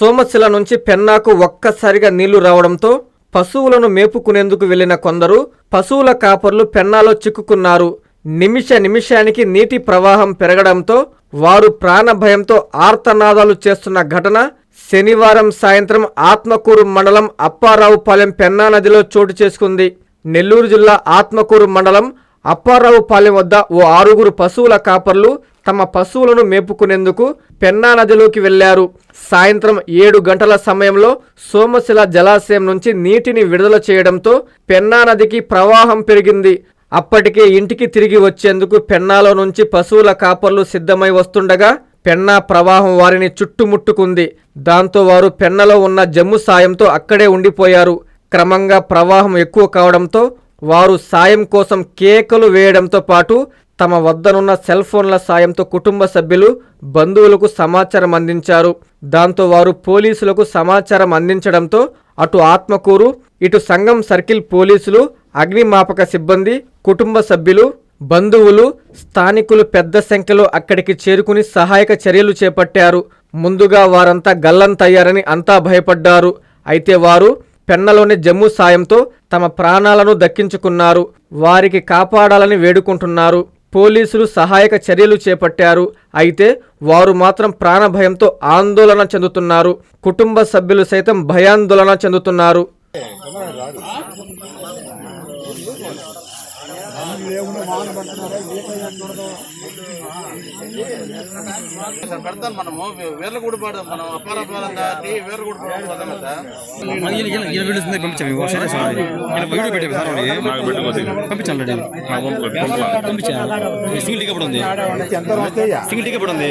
సోమశిల నుంచి పెన్నాకు ఒక్కసారిగా నీళ్ళు రావడంతో పశువులను మేపుకునేందుకు వెళ్ళిన కొందరు పశువుల కాపర్లు పెన్నాలో చిక్కుకున్నారు. నిమిష నిమిషానికి నీటి ప్రవాహం పెరగడంతో వారు ప్రాణభయంతో ఆర్తనాదాలు చేస్తున్న ఘటన శనివారం సాయంత్రం ఆత్మకూరు మండలం అప్పారావుపాలెం పెన్నా నదిలో చోటు చేసుకుంది. నెల్లూరు జిల్లా ఆత్మకూరు మండలం అప్పారావుపాలెం వద్ద ఓ ఆరుగురు పశువుల కాపర్లు తమ పశువులను మేపుకునేందుకు పెన్నా నదిలోకి వెళ్ళారు సాయంత్రం ఏడు గంటల సమయంలో సోమశిల జలాశయం నుంచి నీటిని విడుదల చేయడంతో పెన్నా నదికి ప్రవాహం పెరిగింది. అప్పటికే ఇంటికి తిరిగి వచ్చేందుకు పెన్నాలో నుంచి పశువుల కాపర్లు సిద్ధమై వస్తుండగా పెన్నా ప్రవాహం వారిని చుట్టుముట్టుకుంది. దాంతో వారు పెన్నలో ఉన్న జమ్ము సాయంతో అక్కడే ఉండిపోయారు. క్రమంగా ప్రవాహం ఎక్కువ కావడంతో వారు సాయం కోసం కేకలు వేయడంతో పాటు తమ వద్దనున్న సెల్ ఫోన్ల సాయంతో కుటుంబ సభ్యులు బంధువులకు సమాచారం అందించారు. దాంతో వారు పోలీసులకు సమాచారం అందించడంతో అటు ఆత్మకూరు ఇటు సంఘం సర్కిల్ పోలీసులు అగ్నిమాపక సిబ్బంది కుటుంబ సభ్యులు బంధువులు స్థానికులు పెద్ద సంఖ్యలో అక్కడికి చేరుకుని సహాయక చర్యలు చేపట్టారు. ముందుగా వారంతా గల్లంతయ్యారని అంతా భయపడ్డారు. అయితే వారు పెన్నలోని జమ్ము సాయంతో తమ ప్రాణాలను దక్కించుకున్నారు. వారికి కాపాడాలని వేడుకుంటున్నారు. పోలీసులు సహాయక చర్యలు చేపట్టారు. అయితే వారు మాత్రం ప్రాణభయంతో ఆందోళన చెందుతున్నారు. కుటుంబ సభ్యులు సైతం భయాందోళన చెందుతున్నారు. పెడతాను మనము. వేర్లగూడ మనం అప్పారపాలెం దాటి వేర్లగూడ కదా. సింగిల్ టికెట్ ఉంది. సింగిల్ టికెట్ ఉంది.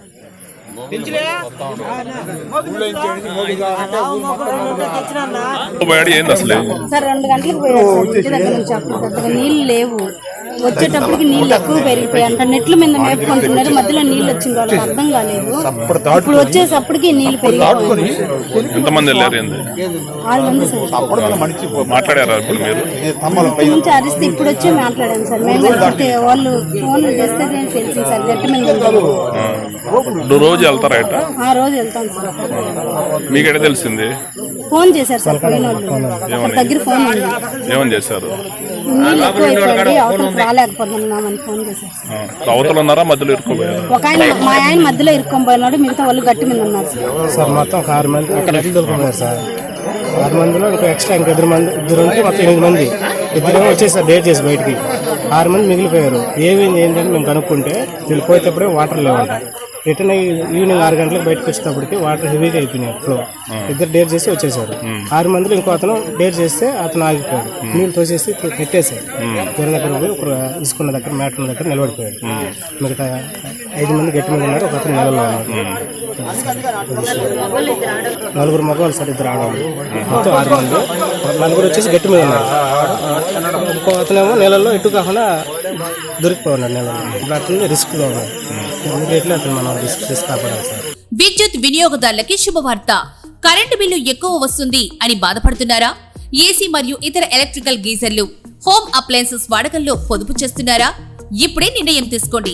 బయట ఏంది అసలు సార్ రెండు గంటలకు పోయారు సార్ ఇంటి దగ్గర నుంచి అప్పుడు పెద్దగా నీళ్ళు లేవు వచ్చేటప్పటికి నీళ్ళు ఎక్కువ పెరిగిపోయాయి. అంట నెట్ల మీద మేపుకుంటున్నారు. మధ్యలో నీళ్ళు వచ్చింది వాళ్ళకి అర్థం కాలేదు. ఇప్పుడు వచ్చేసప్పటికి నీళ్ళు పెరిగిపోయాయి ఎంతమంది వెళ్ళారు ఏంది? ఆరు మంది సార్ మాట్లాడారా ఇప్పుడు మీరు? నుంచి అరిస్తే ఇప్పుడు వచ్చి మాట్లాడాము సార్. మేము వాళ్ళు ఫోన్ చేస్తే తెలిసింది సార్? గట్టి మీద రోజు వెళ్తారా ఆ రోజు వెళ్తాం సార్. మీకెట తెలిసింది? ఫోన్ చేశారు సార్ పోయిన వాళ్ళు దగ్గర ఫోన్ ఏమని చేశారు? నీళ్ళు ఎక్కువ అయిపోయింది అవతలకు రాలేకపోతున్నామని ఫోన్ చేశారు సార్ ఆ, అవతల ఉన్నారా? మధ్యలో ఇరుక్కుపోయారు? ఒక ఆయన మా ఆయన మధ్యలో ఇరుక్కొని పోయినాడు మిగతా వాళ్ళు గట్టి మీద ఉన్నారు. సార్ సార్ మొత్తం ఒక ఆరు మంది అక్కడ ఎట్లు దొరుకుతున్నారు సార్. ఆరు మందిలో ఇంకా ఎక్స్ట్రా ఇంకా ఇద్దరు మంది ఇద్దరు ఉంటే మొత్తం ఎనిమిది మంది. ఇద్దరేమో వచ్చేసారు డేట్ చేసి బయటికి. ఆరు మంది మిగిలిపోయారు. ఏమైంది ఏంటంటే మేము కనుక్కుంటే వెళ్ళిపోయేటప్పుడే వాటర్ లేవంట. రిటర్న్ ఈవినింగ్ ఆరు గంటలకు బయటకు వచ్చేటప్పటికి వాటర్ హెవీగా అయిపోయినాయి ఫ్లో ఇద్దరు డేర్ చేసి వచ్చేసారు. ఆరు మందిలో ఇంకో అతను డేర్ చేస్తే అతను ఆగిపోయాడు. నీళ్ళు తోసేసి నెట్టేశారు. దూరం దగ్గర పోయి ఒక ఇసుకున్న దగ్గర మ్యాట్ ఉన్న దగ్గర నిలబడిపోయాడు. మిగతా ఐదు మంది గట్టి మీద ఉన్నారు ఒక అతను నెలలో ఉన్నారు. నలుగురు మగవాళ్ళు సార్ ఇద్దరు ఆడవాళ్ళు. మొత్తం ఆరు మంది. నలుగురు వచ్చేసి గట్టి మీద ఉన్నారు. ఇంకో అతనేమో నెలల్లో ఎటు కాకుండా దొరికిపోన్నాడు నెలలో ఇప్పుడు అతను రిస్క్లో ఉన్నాడు. అందుకే అతను మనం రిస్క్ చేసి కాపాడాలి సార్. విద్యుత్ వినియోగదారులకి శుభవార్త. కరెంటు బిల్లు ఎక్కువ వస్తుంది అని బాధపడుతున్నారా? ఏసీ మరియు ఇతర ఎలక్ట్రికల్ గీజర్లు హోమ్ అప్లయన్సెస్ వాడకంలో పొదుపు చేస్తున్నారా? ఇప్పుడే నిర్ణయం తీసుకోండి.